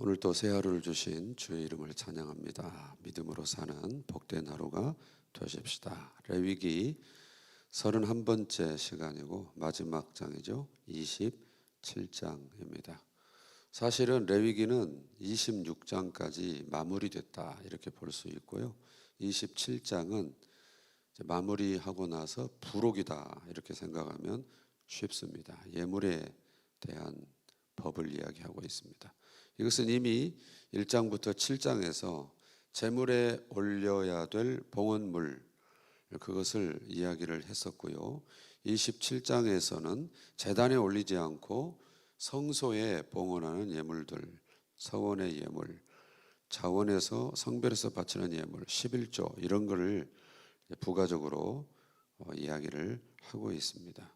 오늘 또 새 하루를 주신 주의 이름을 찬양합니다. 믿음으로 사는 복된 하루가 되십시다. 레위기 31번째 시간이고 마지막 장이죠. 27장입니다. 사실은 레위기는 26장까지 마무리됐다 이렇게 볼 수 있고요. 27장은 마무리하고 나서 부록이다 이렇게 생각하면 쉽습니다. 예물에 대한 법을 이야기하고 있습니다. 이것은 이미 1장부터 7장에서 재물에 올려야 될 봉헌물 그것을 이야기를 했었고요. 27장에서는 재단에 올리지 않고 성소에 봉헌하는 예물들, 서원의 예물, 자원에서 성별에서 바치는 예물, 11조 이런 거를 부가적으로 어, 이야기를 하고 있습니다.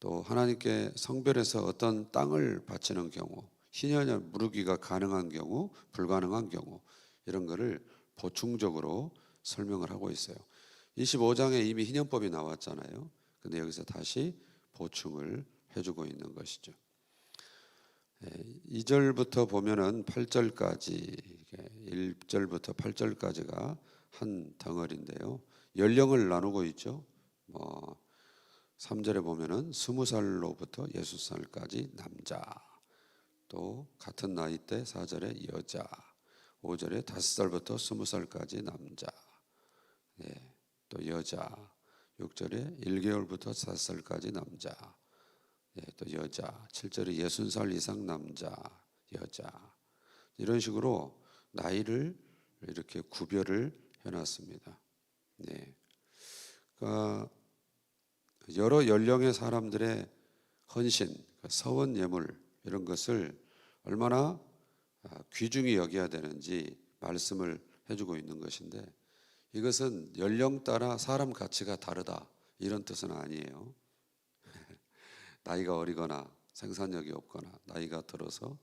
또 하나님께 성별에서 어떤 땅을 바치는 경우, 희년의 무르기가 가능한 경우, 불가능한 경우 이런 거를 보충적으로 설명을 하고 있어요. 25장에 이미 희년법이 나왔잖아요. 근데 여기서 다시 보충을 해주고 있는 것이죠. 2절부터 보면은 8절까지 1절부터 8절까지가 한 덩어리인데요. 연령을 나누고 있죠. 뭐 3절에 보면은 20살로부터 60살까지 남자. 또 같은 나이 때 4절에 여자. 5절에 5살부터 20살까지 남자. 네. 또 여자. 6절에 1개월부터 4살까지 남자. 예, 또 여자 7절에 60살 이상 남자 여자 이런 식으로 나이를 이렇게 구별을 해놨습니다. 네, 그러니까 여러 연령의 사람들의 헌신, 그러니까 서원 예물 이런 것을 얼마나 아, 귀중히 여겨야 되는지 말씀을 해주고 있는 것인데 이것은 연령 따라 사람 가치가 다르다 이런 뜻은 아니에요. 나이가 어리거나 생산력이 없거나 나이가 들어서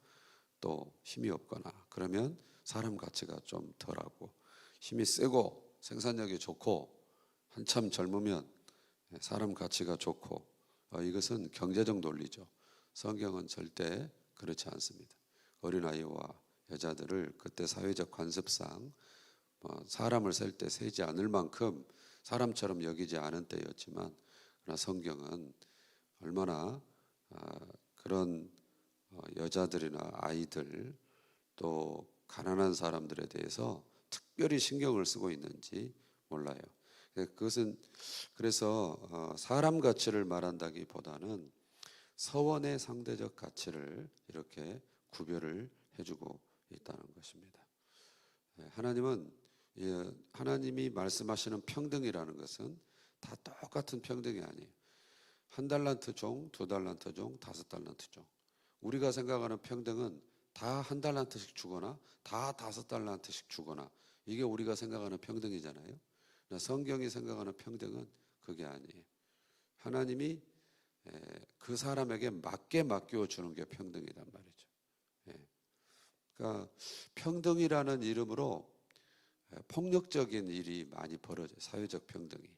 또 힘이 없거나 그러면 사람 가치가 좀 덜하고 힘이 세고 생산력이 좋고 한참 젊으면 사람 가치가 좋고 어, 이것은 경제적 논리죠. 성경은 절대 그렇지 않습니다. 어린아이와 여자들을 그때 사회적 관습상 뭐 사람을 셀 때 세지 않을 만큼 사람처럼 여기지 않은 때였지만 그러나 성경은 얼마나 아, 그런 어, 여자들이나 아이들 또 가난한 사람들에 대해서 특별히 신경을 쓰고 있는지 몰라요. 그것은 그래서 어, 사람 가치를 말한다기보다는 서원의 상대적 가치를 이렇게 구별을 해주고 있다는 것입니다. 예, 하나님은 예, 하나님이 말씀하시는 평등이라는 것은 다 똑같은 평등이 아니에요. 한 달란트 종, 두 달란트 종, 다섯 달란트 종. 우리가 생각하는 평등은 다 한 달란트씩 주거나 다 다섯 달란트씩 주거나 이게 우리가 생각하는 평등이잖아요. 성경이 생각하는 평등은 그게 아니에요. 하나님이 그 사람에게 맞게 맡겨 주는 게 평등이란 말이죠. 그러니까 평등이라는 이름으로 폭력적인 일이 많이 벌어져요. 사회적 평등이.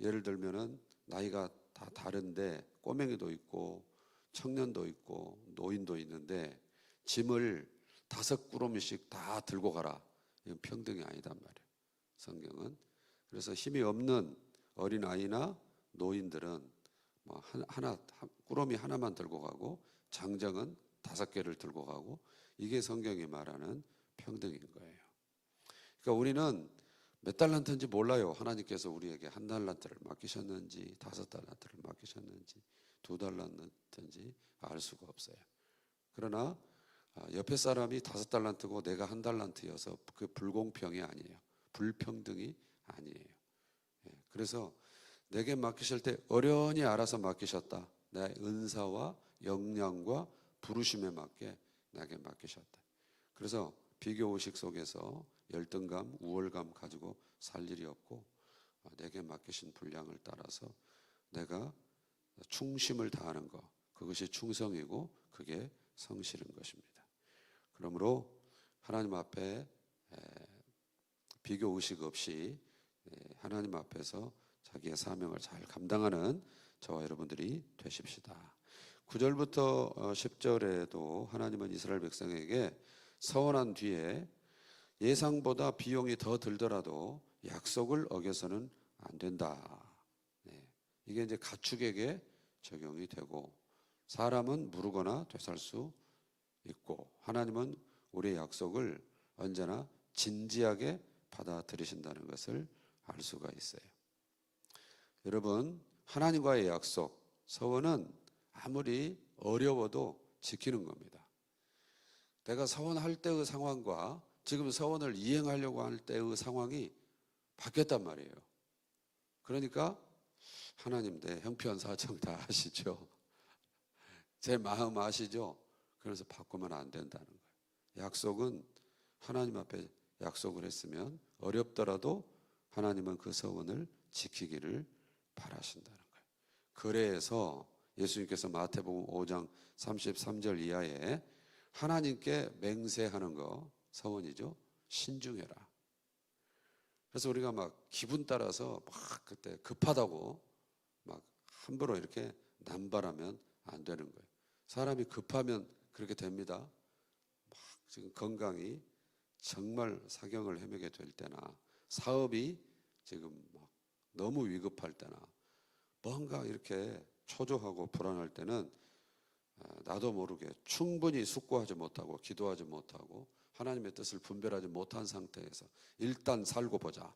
예 를 들면은 나이가 다 다른데 꼬맹이도 있고 청년도 있고 노인도 있는데 짐을 다섯 꾸러미씩 다 들고 가라. 이건 평등이 아니단 말이에요. 성경은. 그래서 힘이 없는 어린 아이나 노인들은 뭐 하나 꾸러미 하나만 들고 가고 장정은 다섯 개를 들고 가고 이게 성경이 말하는 평등인 거예요. 그러니까 우리는 몇 달란트인지 몰라요. 하나님께서 우리에게 한 달란트를 맡기셨는지 다섯 달란트를 맡기셨는지 두 달란트인지 알 수가 없어요. 그러나 아, 옆에 사람이 다섯 달란트고 내가 한 달란트여서 그 불공평이 아니에요. 불평등이 아니에요. 예, 그래서 내게 맡기실 때 어련히 알아서 맡기셨다. 내 은사와 역량과 부르심에 맞게 내게 맡기셨다. 그래서 비교 의식 속에서 열등감, 우월감 가지고 살 일이 없고 어, 내게 맡기신 분량을 따라서 내가 충심을 다하는 것 그것이 충성이고 그게 성실인 것입니다. 그러므로 하나님 앞에 비교 의식 없이 하나님 앞에서 자기의 사명을 잘 감당하는 저와 여러분들이 되십시다. 9절부터 10절에도 하나님은 이스라엘 백성에게 서원한 뒤에 예상보다 비용이 더 들더라도 약속을 어겨서는 안 된다. 네. 이게 이제 가축에게 적용이 되고 사람은 무르거나 되살 수 있고 하나님은 우리의 약속을 언제나 진지하게 받아들이신다는 것을 알 수가 있어요. 여러분, 하나님과의 약속, 서원은 아무리 어려워도 지키는 겁니다. 내가 서원할 때의 상황과 지금 서원을 이행하려고 할 때의 상황이 바뀌었단 말이에요. 그러니까 하나님 내 형편 사정 다 아시죠? 제 마음 아시죠? 그래서 바꾸면 안 된다는 거예요. 약속은 하나님 앞에 약속을 했으면 어렵더라도 하나님은 그 서원을 지키기를 바라신다는 거예요. 그래서 예수님께서 마태복음 5장 33절 이하에 하나님께 맹세하는 거 서원이죠. 신중해라. 그래서 우리가 막 기분 따라서 막 그때 급하다고 막 함부로 이렇게 남발하면 안 되는 거예요. 사람이 급하면 그렇게 됩니다. 막 지금 건강이 정말 사경을 헤매게 될 때나 사업이 지금 막 너무 위급할 때나 뭔가 이렇게 초조하고 불안할 때는 아, 나도 모르게 충분히 숙고하지 못하고 기도하지 못하고 하나님의 뜻을 분별하지 못한 상태에서 일단 살고 보자.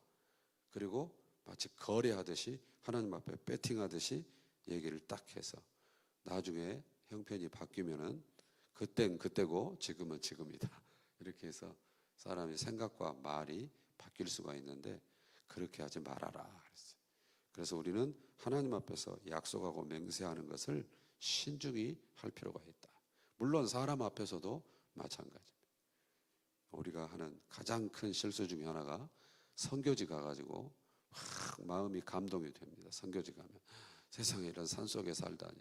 그리고 마치 거래하듯이 하나님 앞에 배팅하듯이 얘기를 딱 해서 나중에 형편이 바뀌면은 그땐 그때고 지금은 지금이다. 이렇게 해서 사람의 생각과 말이 바뀔 수가 있는데 그렇게 하지 말아라 그랬어요. 그래서 우리는 하나님 앞에서 약속하고 맹세하는 것을 신중히 할 필요가 있다. 물론 사람 앞에서도 마찬가지입니다. 우리가 하는 가장 큰 실수 중에 하나가 선교지 가가지고 확 마음이 감동이 됩니다. 선교지 가면 세상에 이런 산 속에 살다니,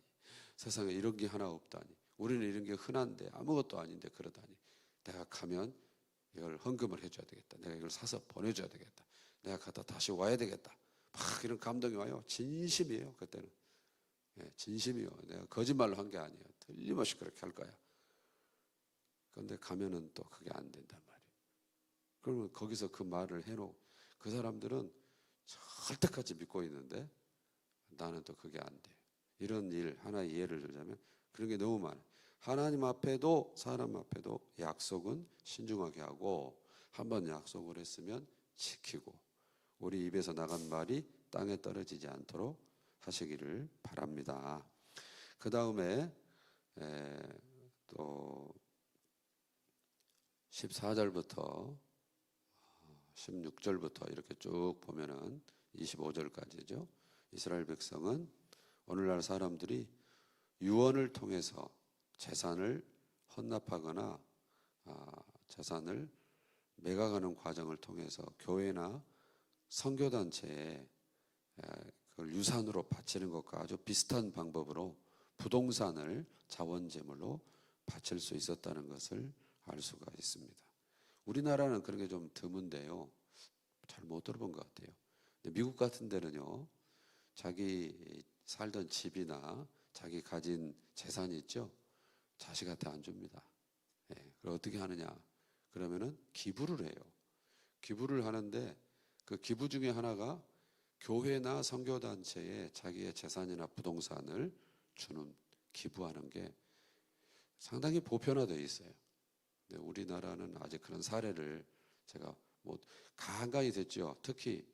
세상에 이런 게 하나 없다니, 우리는 이런 게 흔한데 아무것도 아닌데 그러다니, 내가 가면 이걸 헌금을 해줘야 되겠다. 내가 이걸 사서 보내줘야 되겠다. 내가 갔다 다시 와야 되겠다. 막 이런 감동이 와요. 진심이에요. 그때는. 예, 진심이요. 내가 거짓말로 한 게 아니에요. 틀림없이 그렇게 할 거야. 그런데 가면은 또 그게 안 된단 말이에요. 그러면 거기서 그 말을 해놓고 그 사람들은 절대까지 믿고 있는데 나는 또 그게 안 돼. 이런 일 하나의 예를 들자면 그런 게 너무 많아요. 하나님 앞에도 사람 앞에도 약속은 신중하게 하고 한 번 약속을 했으면 지키고 우리 입에서 나간 말이 땅에 떨어지지 않도록 하시기를 바랍니다. 그 다음에 또 14절부터 16절부터 이렇게 쭉 보면은 25절까지죠. 이스라엘 백성은 오늘날 사람들이 유언을 통해서 재산을 헌납하거나 아, 재산을 매각하는 과정을 통해서 교회나 선교단체에 그걸 유산으로 바치는 것과 아주 비슷한 방법으로 부동산을 자원재물로 바칠 수 있었다는 것을 알 수가 있습니다. 우리나라는 그런 게 좀 드문데요. 잘 못 들어본 것 같아요. 미국 같은 데는요, 자기 살던 집이나 자기 가진 재산이 있죠. 자식한테 안 줍니다. 예, 그럼 어떻게 하느냐? 그러면은 기부를 해요. 기부를 하는데 그 기부 중에 하나가 교회나 선교단체에 자기의 재산이나 부동산을 주는 기부하는 게 상당히 보편화되어 있어요. 근데 우리나라는 아직 그런 사례를 제가 뭐 간간히 됐죠. 특히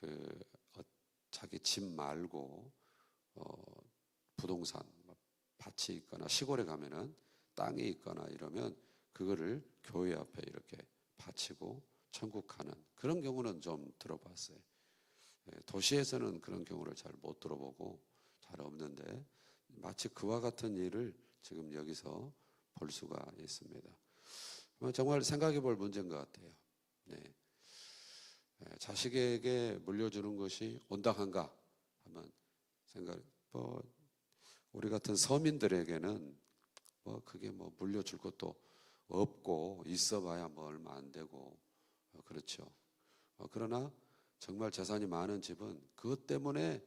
그 어, 자기 집 말고 어 부동산 뭐 밭이 있거나 시골에 가면은 땅이 있거나 이러면 그거를 교회 앞에 이렇게 바치고 천국하는 그런 경우는 좀 들어봤어요. 예, 도시에서는 그런 경우를 잘 못 들어보고 잘 없는데 마치 그와 같은 일을 지금 여기서 볼 수가 있습니다. 정말 생각해 볼 문제인 것 같아요. 네. 예, 자식에게 물려주는 것이 온당한가? 한번 생각, 뭐, 우리 같은 서민들에게는 뭐, 그게 뭐 물려줄 것도 없고, 있어 봐야 뭐 얼마 안 되고, 어, 그렇죠. 어, 그러나 정말 재산이 많은 집은 그것 때문에,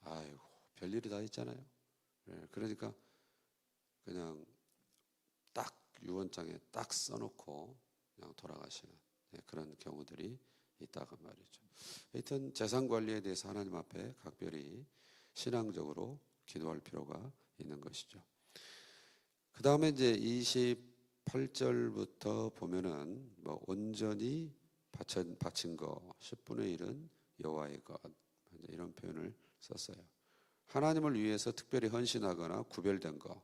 아이고, 별일이 다 있잖아요. 예, 그러니까 그냥 딱 유언장에 딱 써놓고 그냥 돌아가시는 예, 그런 경우들이 있다고 말이죠. 하여튼 재산 관리에 대해서 하나님 앞에 각별히 신앙적으로 기도할 필요가 있는 것이죠. 그 다음에 이제 28절부터 보면은 뭐 온전히 바친, 바친 거 10분의 1은 여호와의 것 이런 표현을 썼어요. 하나님을 위해서 특별히 헌신하거나 구별된 거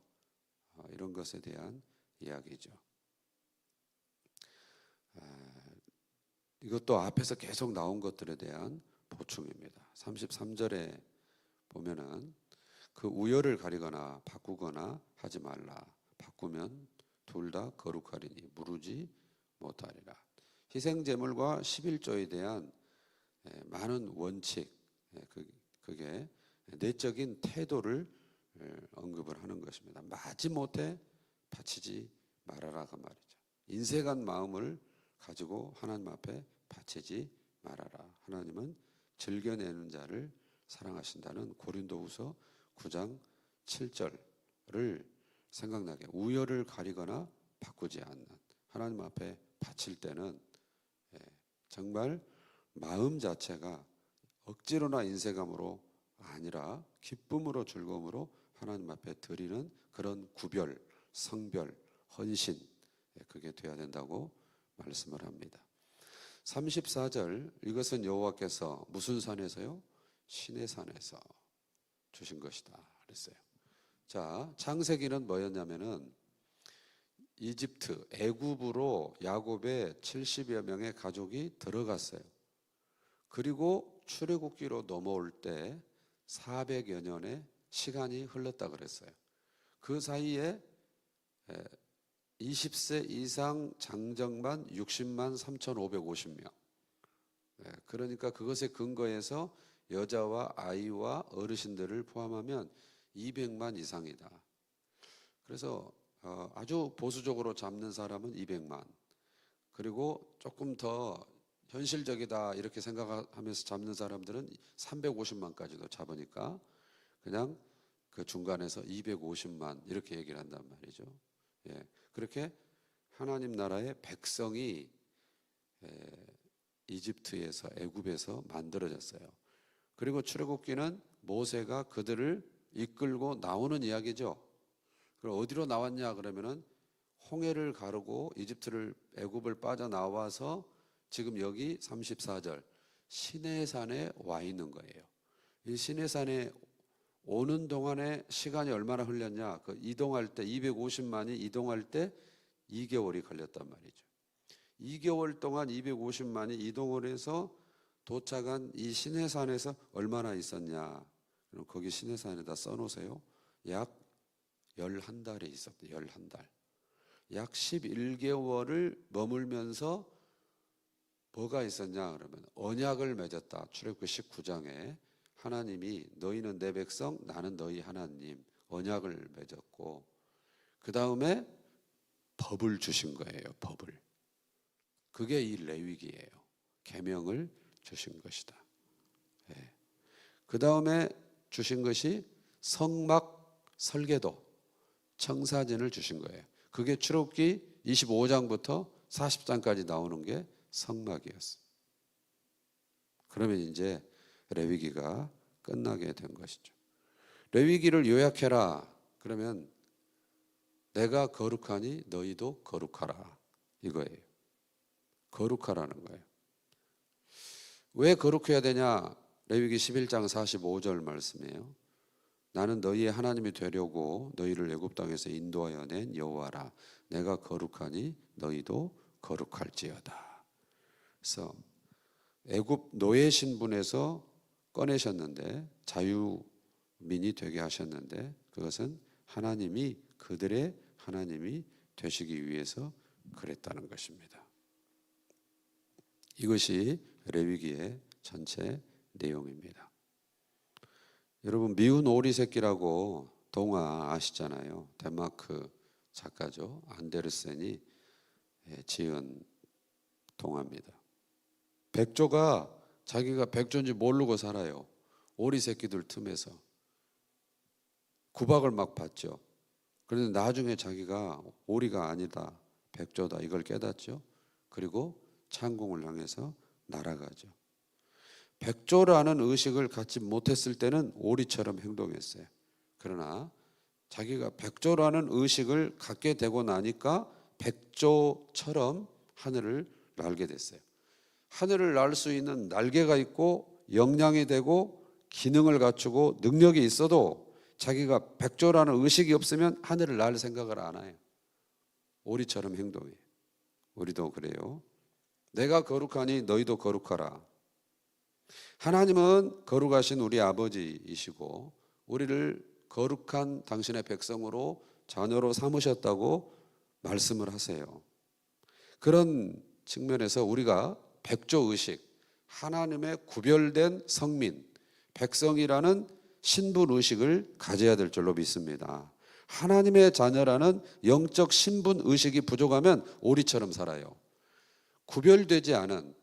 어, 이런 것에 대한 이야기죠. 아, 이것도 앞에서 계속 나온 것들에 대한 보충입니다. 33절에 보면은 그 우열을 가리거나 바꾸거나 하지 말라. 바꾸면 둘 다 거룩하리니 무르지 못하리라. 희생 제물과 11조에 대한 예, 많은 원칙 예, 그- 그게 내적인 태도를 예, 언급을 하는 것입니다. 마지못해 바치지 말아라 그 말이죠. 인색한 마음을 가지고 하나님 앞에 바치지 말아라. 하나님은 즐겨내는 자를 사랑하신다는 고린도후서 9장 7절을 생각나게 우열을 가리거나 바꾸지 않는 하나님 앞에 바칠 때는 예, 정말 마음 자체가 억지로나 인색함으로 아니라 기쁨으로 즐거움으로 하나님 앞에 드리는 그런 구별, 성별, 헌신 예, 그게 돼야 된다고 말씀을 합니다. 34절 이것은 여호와께서 무슨 산에서요? 신의 산에서 주신 것이다 그랬어요. 자, 창세기는 뭐였냐면은 이집트 애굽으로 야곱의 70여 명의 가족이 들어갔어요. 그리고 출애굽기로 넘어올 때 400여 년의 시간이 흘렀다 그랬어요. 그 사이에 20세 이상 장정만 60만 3,550명. 예, 그러니까 그것에 근거해서 여자와 아이와 어르신들을 포함하면 200만 이상이다. 그래서 어, 아주 보수적으로 잡는 사람은 200만. 그리고 조금 더 현실적이다 이렇게 생각하면서 잡는 사람들은 350만까지도 잡으니까 그냥 그 중간에서 250만 이렇게 얘기를 한단 말이죠. 예, 그렇게 하나님 나라의 백성이 에, 이집트에서 애굽에서 만들어졌어요. 그리고 출애굽기는 모세가 그들을 이끌고 나오는 이야기죠. 그럼 어디로 나왔냐 그러면은 홍해를 가르고 이집트를 애굽을 빠져 나와서 지금 여기 34절 시내산에 와 있는 거예요. 이 시내산에 오는 동안에 시간이 얼마나 흘렸냐? 그 이동할 때 250만이 이동할 때 2개월이 걸렸단 말이죠. 2개월 동안 250만이 이동을 해서 도착한 이 시내산에서 얼마나 있었냐? 그럼 거기 시내산에다 써놓으세요. 약 11달에 있었대, 11달. 약 11개월을 머물면서 뭐가 있었냐 그러면 언약을 맺었다. 출애굽기 19장에 하나님이 너희는 내 백성 나는 너희 하나님 언약을 맺었고 그 다음에 법을 주신 거예요. 법을 그게 이 레위기예요. 계명을 주신 것이다. 예. 그 다음에 주신 것이 성막 설계도 청사진을 주신 거예요. 그게 출애굽기 25장부터 40장까지 나오는 게 성막이었어. 그러면 이제 레위기가 끝나게 된 것이죠. 레위기를 요약해라. 그러면 내가 거룩하니 너희도 거룩하라. 이거예요. 거룩하라는 거예요. 왜 거룩해야 되냐? 레위기 11장 45절 말씀이에요. 나는 너희의 하나님이 되려고 너희를 애굽 땅에서 인도하여 낸 여호와라. 내가 거룩하니 너희도 거룩할지어다. 그래서 애굽 노예 신분에서 꺼내셨는데 자유민이 되게 하셨는데 그것은 하나님이 그들의 하나님이 되시기 위해서 그랬다는 것입니다. 이것이 레위기의 전체 내용입니다. 여러분 미운 오리 새끼라고 동화 아시잖아요. 덴마크 작가죠. 안데르센이 지은 동화입니다. 백조가 자기가 백조인지 모르고 살아요. 오리 새끼들 틈에서 구박을 막 받죠. 그런데 나중에 자기가 오리가 아니다, 백조다 이걸 깨닫죠. 그리고 창공을 향해서 날아가죠. 백조라는 의식을 갖지 못했을 때는 오리처럼 행동했어요. 그러나 자기가 백조라는 의식을 갖게 되고 나니까 백조처럼 하늘을 날게 됐어요. 하늘을 날 수 있는 날개가 있고 역량이 되고 기능을 갖추고 능력이 있어도 자기가 백조라는 의식이 없으면 하늘을 날 생각을 안 해요. 오리처럼 행동해. 우리도 그래요. 내가 거룩하니 너희도 거룩하라. 하나님은 거룩하신 우리 아버지이시고 우리를 거룩한 당신의 백성으로 자녀로 삼으셨다고 말씀을 하세요. 그런 측면에서 우리가 백조 의식, 하나님의 구별된 성민, 백성이라는 신분 의식을 가져야 될 줄로 믿습니다. 하나님의 자녀라는 영적 신분 의식이 부족하면 오리처럼 살아요. 구별되지 않은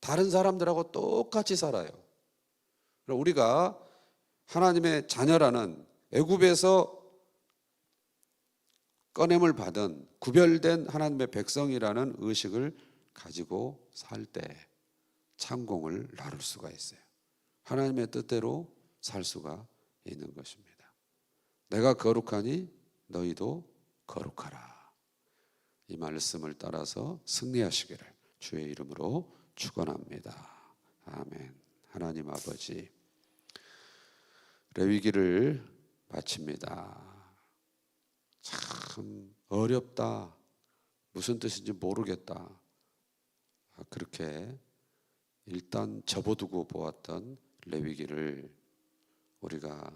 다른 사람들하고 똑같이 살아요. 우리가 하나님의 자녀라는 애굽에서 꺼냄을 받은 구별된 하나님의 백성이라는 의식을 가지고 살 때 창공을 나눌 수가 있어요. 하나님의 뜻대로 살 수가 있는 것입니다. 내가 거룩하니 너희도 거룩하라. 이 말씀을 따라서 승리하시기를 주의 이름으로 축원합니다. 아멘. 하나님 아버지 레위기를 마칩니다. 참 어렵다. 무슨 뜻인지 모르겠다. 아, 그렇게 일단 접어두고 보았던 레위기를 우리가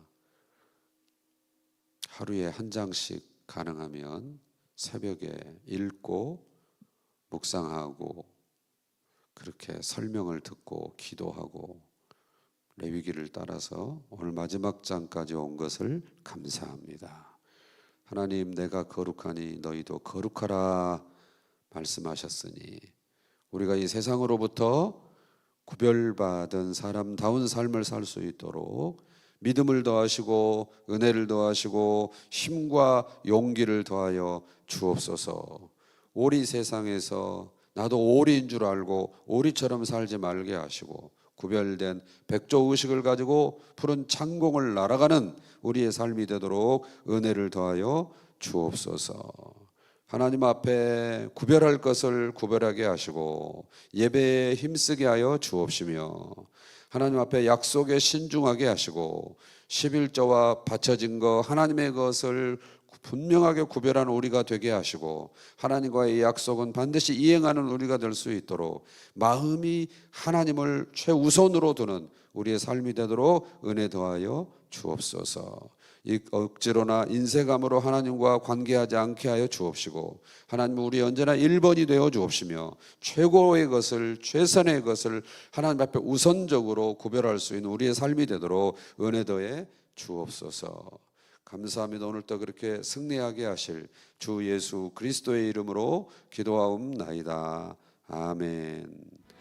하루에 한 장씩 가능하면 새벽에 읽고 묵상하고 그렇게 설명을 듣고 기도하고 레위기를 따라서 오늘 마지막 장까지 온 것을 감사합니다. 하나님 내가 거룩하니 너희도 거룩하라 말씀하셨으니 우리가 이 세상으로부터 구별받은 사람다운 삶을 살 수 있도록 믿음을 더하시고 은혜를 더하시고 힘과 용기를 더하여 주옵소서. 오리 세상에서 나도 오리인 줄 알고 오리처럼 살지 말게 하시고 구별된 백조 의식을 가지고 푸른 창공을 날아가는 우리의 삶이 되도록 은혜를 더하여 주옵소서. 하나님 앞에 구별할 것을 구별하게 하시고 예배에 힘쓰게 하여 주옵시며 하나님 앞에 약속에 신중하게 하시고 11조와 바쳐진 것 하나님의 것을 분명하게 구별하는 우리가 되게 하시고 하나님과의 약속은 반드시 이행하는 우리가 될 수 있도록 마음이 하나님을 최우선으로 두는 우리의 삶이 되도록 은혜 더하여 주옵소서. 이 억지로나 인색함으로 하나님과 관계하지 않게 하여 주옵시고 하나님 우리 언제나 1번이 되어 주옵시며 최고의 것을 최선의 것을 하나님 앞에 우선적으로 구별할 수 있는 우리의 삶이 되도록 은혜 더해 주옵소서. 감사합니다. 오늘 또 그렇게 승리하게 하실 주 예수 그리스도의 이름으로 기도하옵나이다. 아멘.